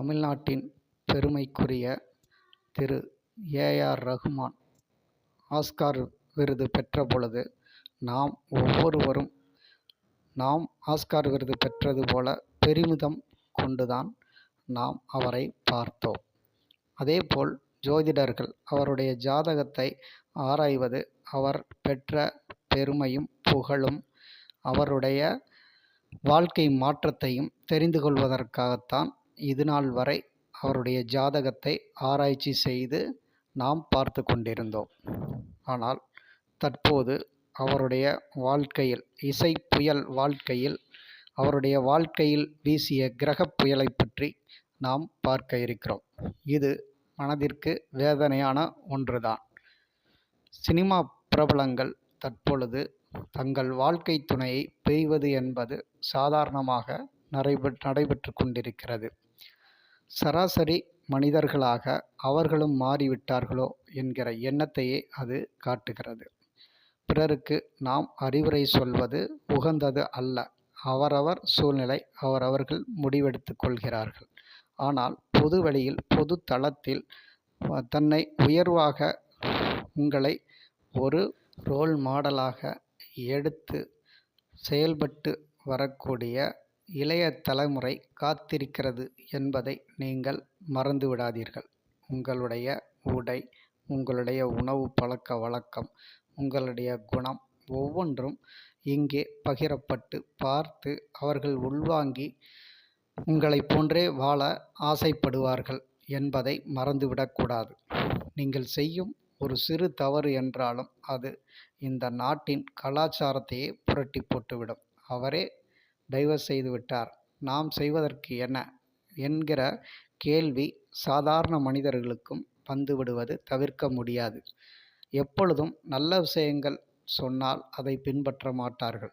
தமிழ்நாட்டின் பெருமைக்குரிய திரு. AR Rahman Oscar விருது பெற்ற பொழுது நாம் ஒவ்வொருவரும் நாம் ஆஸ்கார் விருது பெற்றது போல பெருமிதம் கொண்டு தான் நாம் அவரை பார்த்தோம். அதேபோல் ஜோதிடர்கள் அவருடைய ஜாதகத்தை ஆராய்வது அவர் பெற்ற பெருமையும் புகழும் அவருடைய வாழ்க்கை மாற்றத்தையும் தெரிந்து கொள்வதற்காகத்தான் இதுநாள் வரை அவருடைய ஜாதகத்தை ஆராய்ச்சி செய்து நாம் பார்த்து கொண்டிருந்தோம். ஆனால் தற்போது அவருடைய வாழ்க்கையில் இசை புயல் வாழ்க்கையில் அவருடைய வாழ்க்கையில் வீசிய கிரகப் புயலை பற்றி நாம் பார்க்க இருக்கிறோம். இது மனதிற்கு வேதனையான ஒன்றுதான். சினிமா பிரபலங்கள் தற்பொழுது தங்கள் வாழ்க்கை துணையை பிரிவது என்பது சாதாரணமாக நடைபெற் நடைபெற்று கொண்டிருக்கிறது. சராசரி மனிதர்களாக அவர்களும் மாறிவிட்டார்களோ என்கிற எண்ணத்தையே அது காட்டுகிறது. பிறருக்கு நாம் அறிவுரை சொல்வது உகந்தது அல்ல. அவரவர் சூழ்நிலை அவரவர்கள் முடிவெடுத்து கொள்கிறார்கள். ஆனால் பொது வழியில் பொது தளத்தில் தன்னை உயர்வாக உங்களை ஒரு ரோல் மாடலாக எடுத்து செயல்பட்டு வரக்கூடிய இளைய தலைமுறை காத்திருக்கிறது என்பதை நீங்கள் மறந்துவிடாதீர்கள். உங்களுடைய உடை உங்களுடைய உணவு பழக்க வழக்கம் உங்களுடைய குணம் ஒவ்வொன்றும் இங்கே பகிரப்பட்டு பார்த்து அவர்கள் உள்வாங்கி உங்களைப் போன்றே வாழ ஆசைப்படுவார்கள் என்பதை மறந்துவிடக்கூடாது நீங்கள் செய்யும் ஒரு சிறு தவறு என்றாலும் அது இந்த நாட்டின் கலாச்சாரத்தையே புரட்டி போட்டுவிடும். அவரே டைவர்ஸ் செய்துவிட்டார். நாம் செய்வதற்கு என்ன? என்கிற கேள்வி சாதாரண மனிதர்களுக்கும் வந்துவிடுவது தவிர்க்க முடியாது. எப்பொழுதும் நல்ல விஷயங்கள் சொன்னால் அதை பின்பற்ற மாட்டார்கள்.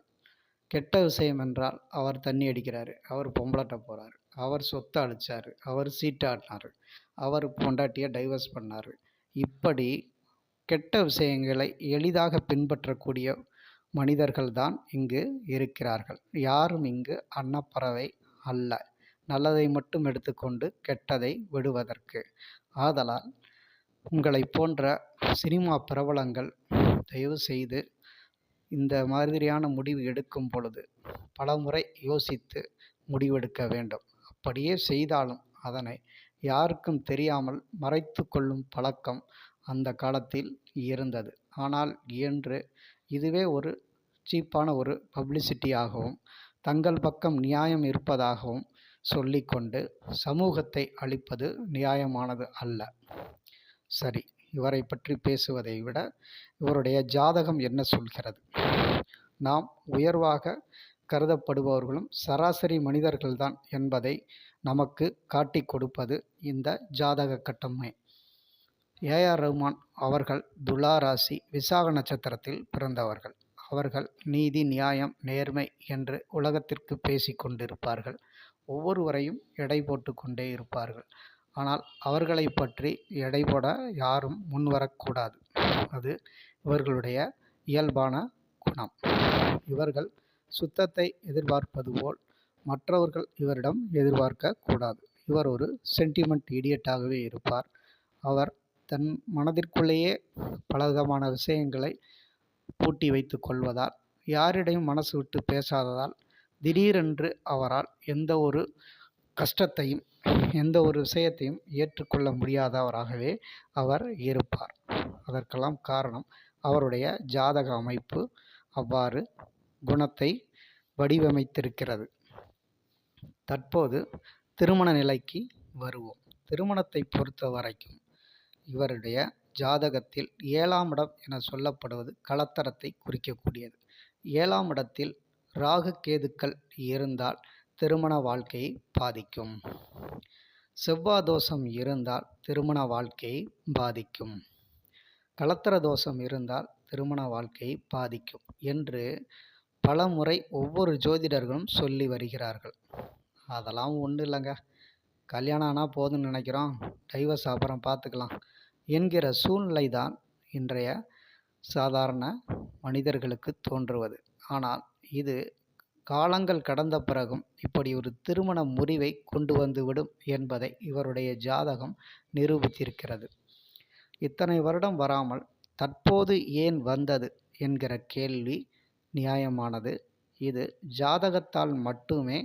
கெட்ட விஷயம் என்றால் அவர் தண்ணி அடிக்கிறாரு அவர் பொம்பளாட்ட போகிறார் அவர் சொத்தை அழிச்சார் அவர் சீட்டாடினார் அவர் பொண்டாட்டியை டைவர்ஸ் பண்ணார். இப்படி கெட்ட விஷயங்களை எளிதாக பின்பற்றக்கூடிய மனிதர்கள்தான் இங்கு இருக்கிறார்கள். யாரும் இங்கு அன்னப்பறவை அல்ல. நல்லதை மட்டும் எடுத்துக்கொண்டு கெட்டதை விடுவதற்கு. ஆதலால் உங்களை போன்ற சினிமா பிரபலங்கள் தயவு செய்து இந்த மாதிரியான முடிவு எடுக்கும் பொழுது பலமுறை யோசித்து முடிவெடுக்க வேண்டும். அப்படியே செய்தாலும் அதனை யாருக்கும் தெரியாமல் மறைத்து கொள்ளும் பழக்கம் அந்த காலத்தில் இருந்தது. ஆனால் இன்று இதுவே ஒரு சீப்பான ஒரு பப்ளிசிட்டியாகவும் தங்கள் பக்கம் நியாயம் இருப்பதாகவும் சொல்லிக்கொண்டு சமூகத்தை அழிப்பது நியாயமானது அல்ல. சரி இவரை பற்றி பேசுவதை விட இவருடைய ஜாதகம் என்ன சொல்கிறது? நாம் உயர்வாக கருதப்படுபவர்களும் சராசரி மனிதர்கள்தான் என்பதை நமக்கு காட்டி கொடுப்பது இந்த ஜாதக கட்டமே ஏஆர் ரஹ்மான் அவர்கள் துலா ராசி விசாக நட்சத்திரத்தில் பிறந்தவர்கள். அவர்கள் நீதி நியாயம் நேர்மை என்று உலகத்திற்கு பேசி கொண்டிருப்பார்கள். ஒவ்வொருவரையும் எடை போட்டு கொண்டே இருப்பார்கள். ஆனால் அவர்களை பற்றி எடை போட யாரும் முன்வரக்கூடாது அது இவர்களுடைய இயல்பான குணம். இவர்கள் சுத்தத்தை எதிர்பார்ப்பது போல் மற்றவர்கள் இவரிடம் எதிர்பார்க்க கூடாது. இவர் ஒரு சென்டிமெண்ட் இடியட்டாகவே இருப்பார். அவர் தன் மனதிற்குள்ளேயே பலவிதமான விஷயங்களை பூட்டி வைத்து கொள்வதால் யாரிடையும் மனசு விட்டு பேசாததால் திடீரென்று அவரால் எந்த ஒரு கஷ்டத்தையும் எந்த ஒரு விஷயத்தையும் ஏற்றுக்கொள்ள முடியாதவராகவே அவர் இருப்பார். அதற்கெல்லாம் காரணம் அவருடைய ஜாதக அமைப்பு அவ்வாறு குணத்தை வடிவமைத்திருக்கிறது. தற்போது திருமண நிலைக்கு வருவோம். திருமணத்தை பொறுத்த வரைக்கும் இவருடைய ஜாதகத்தில் ஏழாம் இடம் என சொல்லப்படுவது கலத்தரத்தை குறிக்கக்கூடியது. ஏழாம் இடத்தில் ராகு கேதுக்கள் இருந்தால் திருமண வாழ்க்கையை பாதிக்கும். செவ்வாய் தோஷம் இருந்தால் திருமண வாழ்க்கையை பாதிக்கும். கலத்தர தோஷம் இருந்தால் திருமண வாழ்க்கையை பாதிக்கும் என்று பலமுறை ஒவ்வொரு ஜோதிடர்களும் சொல்லி வருகிறார்கள். அதெல்லாம் ஒன்றும் இல்லைங்க. கல்யாணம் ஆனால் போதும்னு நினைக்கிறோம். டைவர்ஸ் அப்புறம் பார்த்துக்கலாம். என்கிற சூழ்நிலை தான் இன்றைய சாதாரண மனிதர்களுக்கு தோன்றுவது. ஆனால் இது காலங்கள் கடந்த பிறகும் இப்படி ஒரு திருமண முறிவை கொண்டு வந்துவிடும் என்பதை இவருடைய ஜாதகம் நிரூபித்திருக்கிறது. இத்தனை வருடம் வராமல் தற்போது ஏன் வந்தது என்கிற கேள்வி நியாயமானது. இது ஜாதகத்தால் மட்டுமே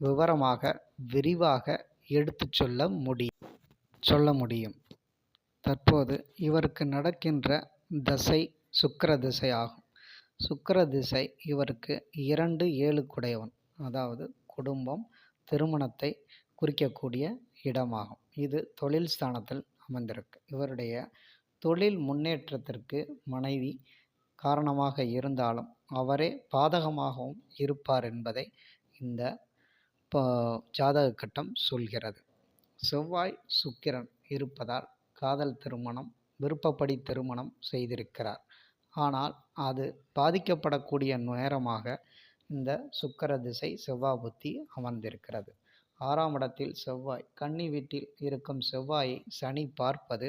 விவரமாக விரிவாக எடுத்துச் சொல்ல முடியும் சொல்ல முடியும். தற்போது இவருக்கு நடக்கின்ற தசை சுக்கிர திசை ஆகும் சுக்கிர திசை இவருக்கு இரண்டு ஏழுக்குடையவன் அதாவது குடும்பம் திருமணத்தை குறிக்கக்கூடிய இடமாகும். இது தொழில் ஸ்தானத்தில் அமைந்திருக்கு. இவருடைய தொழில் முன்னேற்றத்திற்கு மனைவி காரணமாக இருந்தாலும் அவரே பாதகமாகவும் இருப்பார் என்பதை இந்த ஜாதக கட்டம் சொல்கிறது. செவ்வாய் சுக்கிரன் இருப்பதால் காதல் திருமணம் விருப்பப்படி திருமணம் செய்திருக்கிறார். ஆனால் அது பாதிக்கப்படக்கூடிய நேரமாக இந்த சுக்கர திசை செவ்வாய் புத்தி அமர்ந்திருக்கிறது. ஆறாம் இடத்தில் செவ்வாய் கன்னி வீட்டில் இருக்கும் செவ்வாயை சனி பார்ப்பது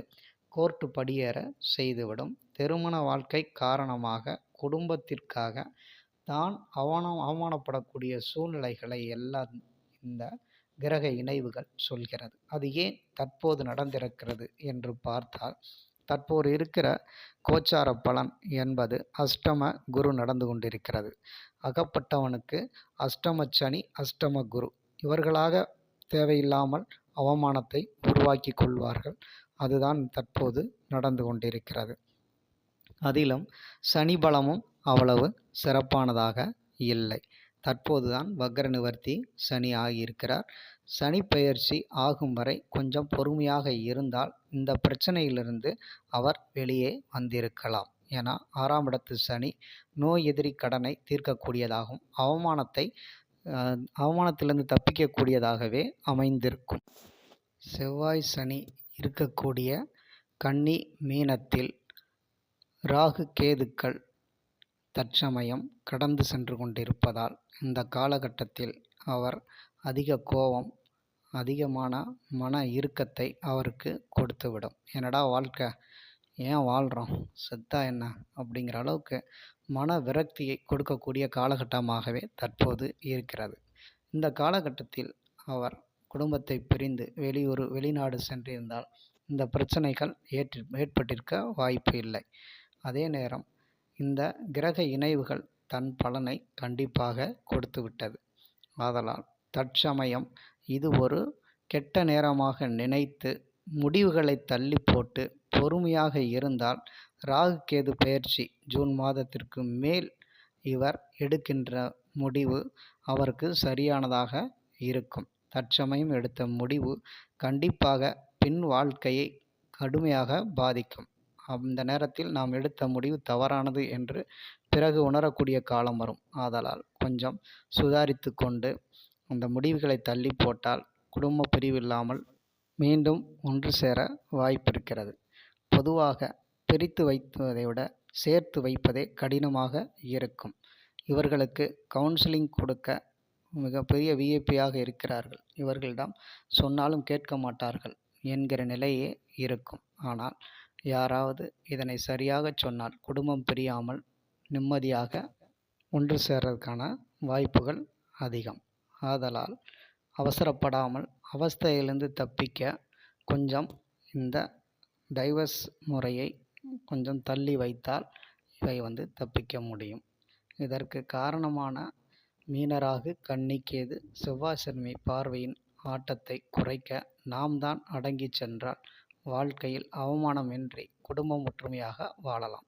கோர்ட்டு படியேற செய்துவிடும். திருமண வாழ்க்கை காரணமாக குடும்பத்திற்காக தான் அவமானம் அவமானப்படக்கூடிய சூழ்நிலைகளை எல்லாம் இந்த கிரக இணைவுகள் சொல்கிறது. அது ஏன் தற்போது நடந்திருக்கிறது என்று பார்த்தால் தற்போது இருக்கிற கோச்சார பலன் என்பது அஷ்டம குரு நடந்து கொண்டிருக்கிறது. அகப்பட்டவனுக்கு அஷ்டம சனி அஷ்டம குரு. இவர்களாக தேவையில்லாமல் அவமானத்தை உருவாக்கி கொள்வார்கள். அதுதான் தற்போது நடந்து கொண்டிருக்கிறது. அதிலும் சனி பலமும் அவ்வளவு சிறப்பானதாக இல்லை. தற்போதுதான் வக்ர நிவர்த்தி சனி ஆகியிருக்கிறார். சனி பெயர்ச்சி ஆகும் வரை கொஞ்சம் பொறுமையாக இருந்தால் இந்த பிரச்சனையிலிருந்து அவர் வெளியே வந்திருக்கலாம். ஏன்னா ஆறாம் இடத்து சனி நோய் எதிரி கடனை தீர்க்கக்கூடியதாகவும் அவமானத்தை அவமானத்திலிருந்து தப்பிக்கக்கூடியதாகவே அமைந்திருக்கும். செவ்வாய் சனி இருக்கக்கூடிய கன்னி மீனத்தில் ராகு கேதுக்கள் தற்சமயம் கடந்து சென்று கொண்டிருப்பதால் இந்த காலகட்டத்தில் அவர் அதிக கோபம் அதிகமான மன இறுக்கத்தை அவருக்கு கொடுத்துவிடும். என்னடா வாழ்க்கை? ஏன் வாழ்கிறோம் செத்தா என்ன? அப்படிங்கிற அளவுக்கு மன விரக்தியை கொடுக்கக்கூடிய காலகட்டமாகவே தற்போது இருக்கிறது. இந்த காலகட்டத்தில் அவர் குடும்பத்தை பிரிந்து வெளியூர் வெளிநாடு சென்றிருந்தால் இந்த பிரச்சனைகள் ஏற்று ஏற்பட்டிருக்க வாய்ப்பு இல்லை. அதே நேரம் இந்த கிரக இணைவுகள் தன் பலனை கண்டிப்பாக கொடுத்துவிட்டது. ஆதலால் தற்சமயம் இது ஒரு கெட்ட நேரமாக நினைத்து முடிவுகளை தள்ளி போட்டு பொறுமையாக இருந்தால் ராகு கேது பெயர்ச்சி ஜூன் மாதத்திற்கு மேல் இவர் எடுக்கின்ற முடிவு அவருக்கு சரியானதாக இருக்கும். தற்சமயம் எடுத்த முடிவு கண்டிப்பாக பின் வாழ்க்கையை கடுமையாக பாதிக்கும். அந்த நேரத்தில் நாம் எடுத்த முடிவு தவறானது என்று பிறகு உணரக்கூடிய காலம் வரும். ஆதலால் கொஞ்சம் சுதாரித்து கொண்டு அந்த முடிவுகளை தள்ளி போட்டால் குடும்ப பிரிவு இல்லாமல் மீண்டும் ஒன்று சேர வாய்ப்பு இருக்கிறது. பொதுவாக பிரித்து வைப்பதை விட சேர்த்து வைப்பதே கடினமாக இருக்கும். இவர்களுக்கு கவுன்சிலிங் கொடுக்க மிகப்பெரிய விஐபியாக இருக்கிறார்கள். இவர்களிடம் சொன்னாலும் கேட்க மாட்டார்கள் என்கிற நிலையே இருக்கும். ஆனால் யாராவது இதனை சரியாக சொன்னால் குடும்பம் பிரியாமல் நிம்மதியாக ஒன்று சேர்றதுக்கான வாய்ப்புகள் அதிகம். ஆதலால் அவசரப்படாமல் அவஸ்தையிலிருந்து தப்பிக்க கொஞ்சம் இந்த டைவர்ஸ் முறையை கொஞ்சம் தள்ளி வைத்தால் இவை வந்து தப்பிக்க முடியும். இதற்கு காரணமான மீனராகு கன்னிக்கேது செவ்வாய் பார்வையின் ஆட்டத்தை குறைக்க நாம் தான் அடங்கி சென்றால் வாழ்க்கையில் அவமானமின்றி குடும்பம் ஒற்றுமையாக வாழலாம்.